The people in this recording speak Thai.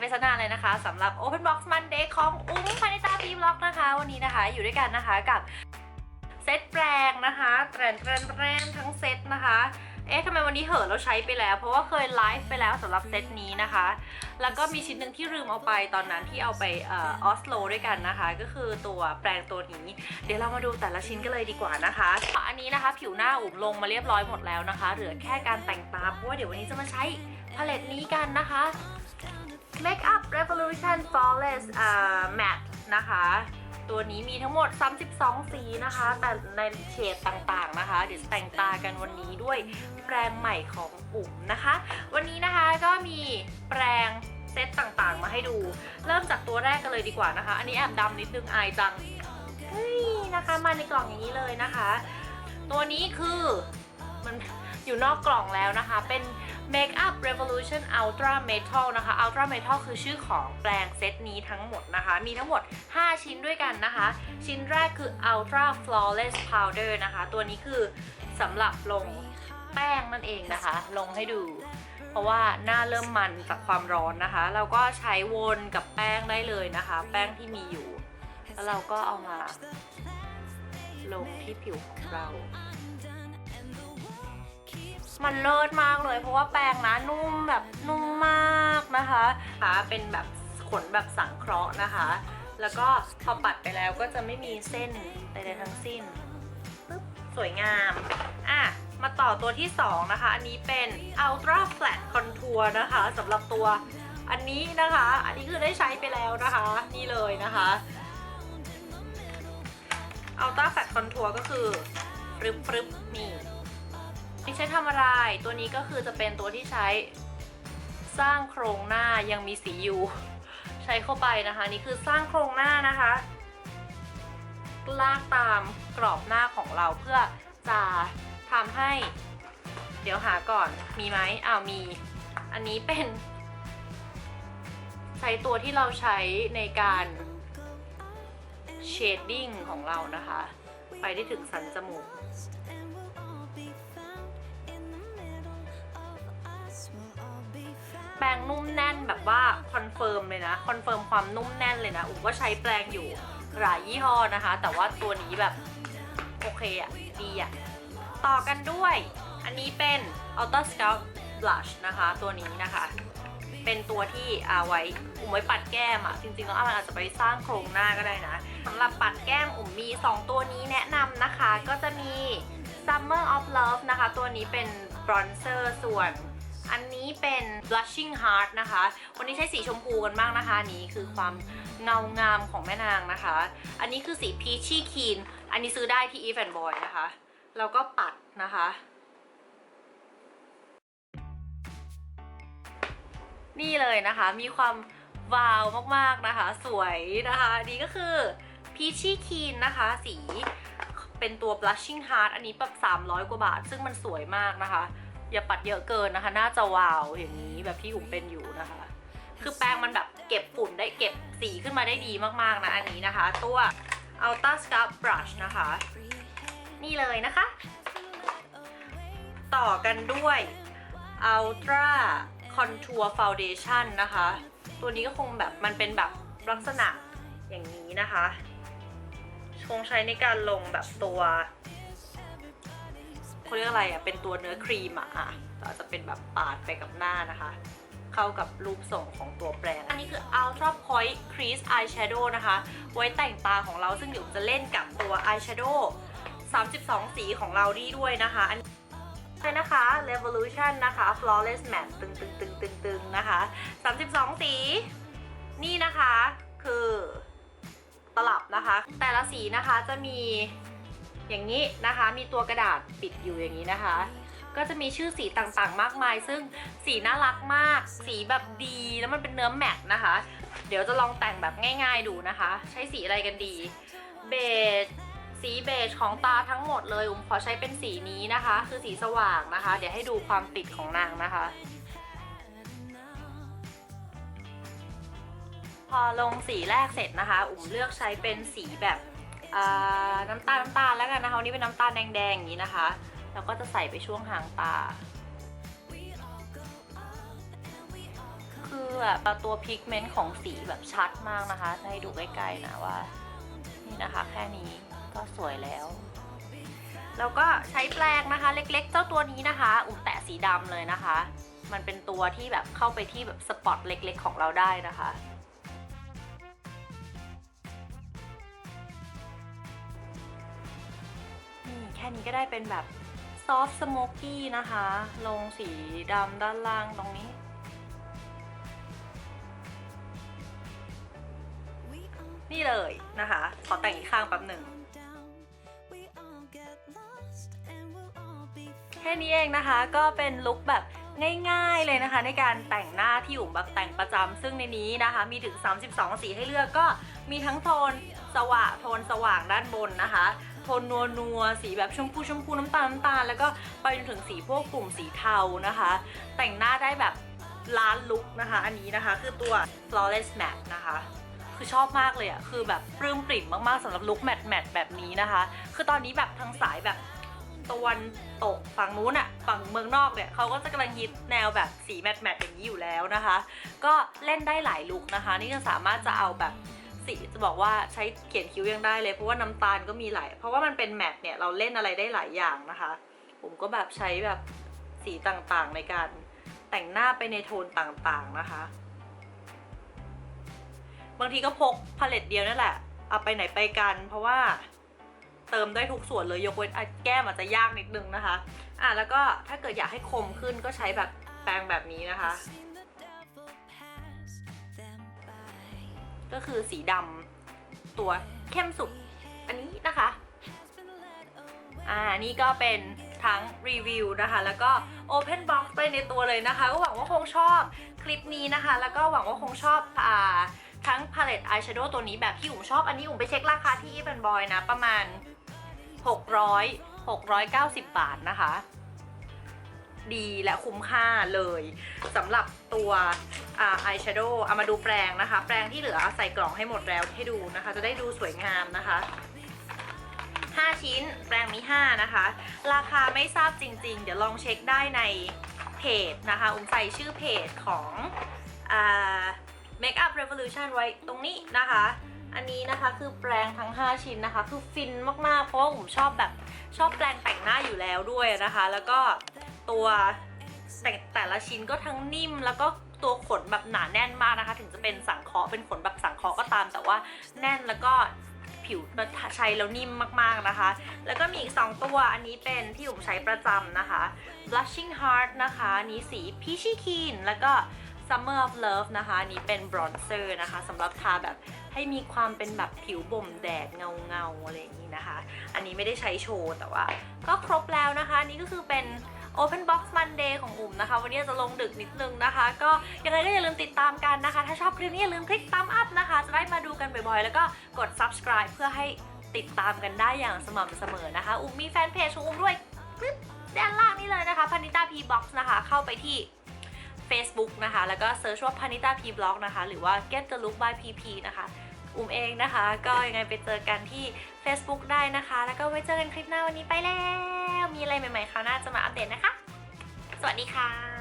ไปซะนานเลยนะคะสำหรับ Open Box Monday ของอุ้งพานิตาบีบล็อกนะคะ วันนี้นะคะอยู่ด้วยกันนะคะกับเซตแปรงนะคะแตรนแตรนแตรนทั้งเซตนะคะเอ๊ะทำไมวันนี้เหอะเราใช้ไปแล้ว เพราะว่าเคยไลฟ์ไปแล้วสำหรับเซตนี้นะคะ แล้วก็มีชิ้นหนึ่งที่ลืมเอาไปตอนนั้นที่เอาไปออออสโลด้วยกันนะคะ ก็คือตัวแปรงตัวนี้ เดี๋ยวเรามาดูแต่ละชิ้นกันเลยดีกว่านะคะ อันนี้นะคะผิวหน้าอุ๋มลงมาเรียบร้อยหมดแล้วนะคะ เหลือแค่การแต่งตาเพราะว่าเดี๋ยววันนี้จะมาใช้พาเลตนี้กันนะคะ Make Up Revolution Flawless อ่า Matte นะคะ ตัวนี้มีทั้งหมด 32 สีนะคะ แต่ในเฉดต่างๆนะคะ เดี๋ยวแต่งตากันวันนี้ด้วยแปรงใหม่ของอุ๋มนะคะ วันนี้นะคะก็มีแปรงเซตต่างๆ มาให้ดู เริ่มจากตัวแรกกันเลยดีกว่านะคะ อันนี้แอบดำนิดนึงอายจัง เฮ้ยนะคะ มาในกล่องอย่างนี้เลยนะคะ ตัวนี้คือ มันอยู่นอกกล่องแล้วนะคะ เป็น Makeup Revolution Ultra Metal นะคะ Ultra Metal คือชื่อของแปรงเซตนี้ทั้งหมดนะคะ มีทั้งหมด 5 ชิ้นด้วยกันนะคะ ชิ้นแรกคือ Ultra Flawless Powder นะคะ ตัวนี้คือสำหรับลงแป้งนั่นเองนะคะ ลงให้ดู เพราะว่าหน้าเริ่มมันจากความร้อนนะคะ เราก็ใช้วนกับแป้งได้เลยนะคะ แป้งที่มีอยู่ แล้วเราก็เอามาลงที่ผิวของเรา มันเลิศมากเลย เพราะว่าแป้งนะนุ่มแบบนุ่มมากนะคะค่ะเป็นแบบขนแบบสังเคราะห์นะคะ แล้วก็พอปัดไปแล้วก็จะไม่มีเส้นใดๆทั้งสิ้นปึ๊บสวยงามอะมาต่อตัวที่ 2 นะคะ อันนี้เป็น Ultra Flat Contour นะคะสำหรับตัวอันนี้นะคะ อันนี้คือได้ใช้ไปแล้วนะคะ นี่เลยนะคะ Ultra Flat Contour ก็คือปรึบปรึบนี่ ใช้ทำอะไร ตัวนี้ก็คือจะเป็นตัวที่ใช้สร้างโครงหน้ายังมีสีอยู่ ใช้เข้าไปนะคะ นี่คือสร้างโครงหน้านะคะ ลากตามกรอบหน้าของเราเพื่อจะทำให้ เดี๋ยวหาก่อนมีไหมอ้าวมี อันนี้เป็น ใช้ตัวที่เราใช้ในการเชดดิ้งของเรานะคะ ไปได้ถึงสันจมูก แปรงนุ่มแน่นแบบว่าคอนเฟิร์มเลยนะ คอนเฟิร์มความนุ่มแน่นเลยนะอุ๋มก็ใช้แปรงอยู่หลายยี่ห้อนะคะ แต่ว่าตัวนี้แบบโอเคอะดีอะต่อกันด้วย อันนี้เป็น Ultra Sculpt Blush นะคะ ตัวนี้นะคะ เป็นตัวที่เอาไว้อุ๋มไว้ปัดแก้มอะจริงๆแล้วมันอาจจะไปสร้างโครงหน้าก็ได้นะสำหรับปัดแก้มอุ๋มมี 2 ตัวนี้แนะนำนะคะ ก็จะมี Summer of Love นะคะ ตัวนี้เป็นบรอนเซอร์ส่วน อันนี้เป็น blushing heart นะคะ วันนี้ใช้สีชมพูกันบ้างนะคะนนี้คือความเงางามของแม่นางนะคะ อันนี้คือสี peachy keen อันนี้ซื้อได้ที่ Eve and Boy นะคะ แล้วก็ปัดนะคะ นี่เลยนะคะ มีความวาวมากๆนะคะ สวยนะคะ อันนี้ก็คือ peachy keen นะคะ สีเป็นตัว blushing heart อันนี้แบบ300 กว่าบาท ซึ่งมันสวยมากนะคะ อย่าปัดเยอะเกินนะคะ น่าจะวาวอย่างนี้แบบที่อุ๋มเป็นอยู่นะคะ คือแป้งมันแบบเก็บฝุ่นได้เก็บสีขึ้นมาได้ดีมากๆนะอันนี้นะคะ ตัว Ultra Sculpt Brush นะคะ นี่เลยนะคะ ต่อกันด้วย Ultra Contour Foundation นะคะ ตัวนี้ก็คงแบบมันเป็นแบบลักษณะอย่างนี้นะคะ คงใช้ในการลงแบบตัว เขาเรียกอะไรอะเป็นตัวเนื้อครีมอะอะอาจจะเป็นแบบปาดไปกับหน้านะคะ เข้ากับรูปทรงของตัวแปรงอันนี้คือ Ultra Point Crease Eyeshadow นะคะ ไว้แต่งตาของเราซึ่งเดี๋ยวจะเล่นกับตัว Eyeshadow 32 สีของเราดีด้วยนะคะอันนี้เลยนะคะ Revolution นะคะ Flawless Matte ตึงตึงตึงตึงตึงนะคะ 32 สี นี่นะคะคือตลับนะคะ แต่ละสีนะคะจะมี อย่างนี้นะคะ มีตัวกระดาษปิดอยู่อย่างนี้นะคะ ก็จะมีชื่อสีต่างๆ มากมาย ซึ่งสีน่ารักมาก สีแบบดีแล้วมันเป็นเนื้อแมตต์นะคะ เดี๋ยวจะลองแต่งแบบง่าย ๆดูนะคะ ใช้สีอะไรกันดี เบจสีเบจของตาทั้งหมดเลยอุ้มขอใช้เป็นสีนี้นะคะ คือสีสว่างนะคะ เดี๋ยวให้ดูความติดของนางนะคะ พอลงสีแรกเสร็จนะคะ อุ๋มเลือกใช้เป็นสีแบบ น้ำตาลน้ำตาลแล้วกันนะคะวันนี้เป็นน้ำตาลแดงๆอย่างนี้นะคะแล้วก็จะใส่ไปช่วงหางตา คือแบบตัวพิกเมนต์ของสีแบบชัดมากนะคะให้ดูใกล้ๆนะว่านี่นะคะแค่นี้ก็สวยแล้วแล้วก็ใช้แปรงนะคะ เล็กๆ เจ้าตัวนี้นะคะ อุ่มแตะสีดำเลยนะคะ มันเป็นตัวที่แบบเข้าไปที่แบบสปอตเล็กๆ ของเราได้นะคะ นี่แค่นี้ก็ได้เป็นแบบซอฟต์สโมกกี้นะคะ ลงสีดำด้านล่างตรงนี้ นี่เลยนะคะ ขอแต่งอีกข้างแป๊บหนึ่งแค่นี้เองนะคะก็เป็นลุคแบบง่ายๆเลยนะคะ ในการแต่งหน้าที่อุ๋มแบบแต่งประจำซึ่งในนี้นะคะ มีถึง 32 สีให้เลือกก็มีทั้งโทนสว่างโทนสว่างด้านบนนะคะ ทนนัวนัวๆสีแบบชมพูชมพูน้ำตาลน้ำตาลแล้วก็ไปจนถึงสีพวกกลุ่มสีเทานะคะ แต่งหน้าได้แบบล้านลุคนะคะ อันนี้นะคะคือตัว flawless matte นะคะคือชอบมากเลยอะคือแบบปลื้มปริ่มมากๆสำหรับลุคแมทแมทแบบนี้นะคะ คือตอนนี้แบบทางสายแบบตะวันตกฝั่งนู้นอะฝั่งเมืองนอกเนี่ยเขาก็จะกำลังฮิตแนวแบบสีแมทแมทอย่างนี้อยู่แล้วนะคะ ก็เล่นได้หลายลุคนะคะ นี่ก็สามารถจะเอาแบบ สีจะบอกว่าใช้เขียนคิ้วยังได้เลย เพราะว่าน้ำตาลก็มีหลาย เพราะว่ามันเป็นแมทเนี่ยเราเล่นอะไรได้หลายอย่างนะคะ ผมก็แบบใช้แบบสีต่างๆในการแต่งหน้าไปในโทนต่างๆนะคะ บางทีก็พกพาเลตเดียวนั่นแหละ เอาไปไหนไปกัน เพราะว่าเติมได้ทุกส่วนเลยยกเว้นอะแก้มอาจจะยากนิดนึงนะคะ อะแล้วก็ถ้าเกิดอยากให้คมขึ้นก็ใช้แบบแปรงแบบนี้นะคะ ก็คือสีดำตัวเข้มสุดอันนี้นะคะอ่านี่ก็เป็นทั้งรีวิวนะคะ แล้วก็ Open Box ไปในตัวเลยนะคะ ก็หวังว่าคงชอบคลิปนี้นะคะ แล้วก็หวังว่าคงชอบอ่าทั้ง palette eyeshadow ตัวนี้แบบที่อุ๋มชอบ อันนี้อุ๋มไปเช็คราคาที่ Even Boy นะ ประมาณ 600 690 บาทนะคะ ดีและคุ้มค่าเลยสำหรับตัวอา eyeshadow เอามาดูแปรงนะคะ แปรงที่เหลือใส่กล่องให้หมดแล้วให้ดูนะคะ จะได้ดูสวยงามนะคะ5 ชิ้น แปรงมี5นะคะ ราคาไม่ทราบจริง ๆ เดี๋ยวลองเช็คได้ในเพจนะคะ อุ้มใส่ชื่อเพจของอ Makeup Revolution ไว้ตรงนี้นะคะ อันนี้นะคะคือแปรงทั้ง 5 ชิ้นนะคะ คือฟินมากๆ เพราะว่าผมชอบแบบชอบแปรงแต่งหน้าอยู่แล้วด้วยนะคะ แล้วก็ ตัวแต่แต่ละชิ้นก็ทั้งนิ่มแล้วก็ตัวขนแบบหนาแน่นมากนะคะ ถึงจะเป็นสังเคราะห์เป็นขนแบบสังเคราะห์ก็ตาม แต่ว่าแน่นแล้วก็ผิวใช้แล้วนิ่มมากๆนะคะ แล้วก็มีอีก 2 ตัว อันนี้เป็นที่ผมใช้ประจำนะคะ blushing heart นะคะนี้สี peachy keen แล้วก็ summer of love นะคะนี้เป็น bronzer นะคะสำหรับทาแบบให้มีความเป็นแบบผิวบ่มแดดเงาเงาอะไรอย่างนี้นะคะ อันนี้ไม่ได้ใช้โชว์แต่ว่า ก็ครบแล้วนะคะนนี้ก็คือเป็น Open Box Monday ของอุ่มนะคะ วันนี้จะลงดึกนิดนึงนะคะ ก็ยังไงก็อย่าลืมติดตามกันนะคะ ถ้าชอบคลิปนี้อย่าลืมคลิกตามอัพนะคะ จะได้มาดูกันบ่อยๆ แล้วก็กด subscribe เพื่อให้ติดตามกันได้อย่างสม่ำเสมอนะคะ อุ่มมีแฟนเพจของอุ่มด้วยปึ๊บด้านล่างนี่เลยนะคะพานิตา P Box นะคะ เข้าไปที่ Facebook นะคะ แล้วก็เซิร์ชว่าพานิตา P Blog นะคะ หรือว่า Get the Look by PP นะคะ อุ้มเองนะคะ ก็ยังไงไปเจอกันที่ Facebook ได้นะคะ แล้วก็ไว้เจอกันคลิปหน้าวันนี้ไปแล้ว มีอะไรใหม่ๆคราวหน้าจะมาอัปเดตนะคะ สวัสดีค่ะ